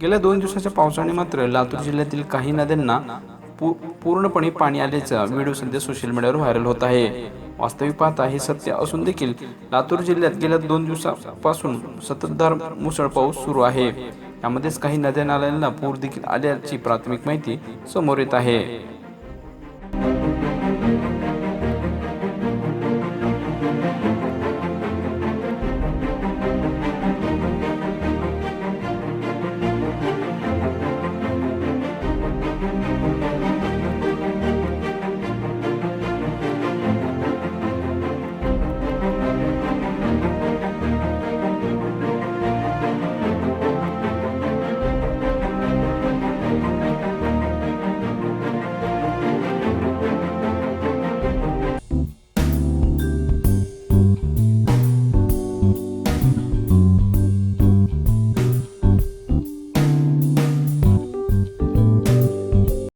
गेल्या दोन दिवसाच्या पावसाने मात्र लातूर जिल्ह्यातील काही नद्यांना पू पूर्णपणे पाणी आल्याचा व्हिडिओ सध्या सोशल मीडियावर व्हायरल होत आहे. वास्तविक पाहता हे सत्य असून देखील लातूर जिल्ह्यात गेल्या दोन दिवसापासून सततधार मुसळ पाऊस सुरू आहे. यामध्येच काही नद्या नाल्यांना पूर देखील आल्याची प्राथमिक माहिती समोर येत आहे.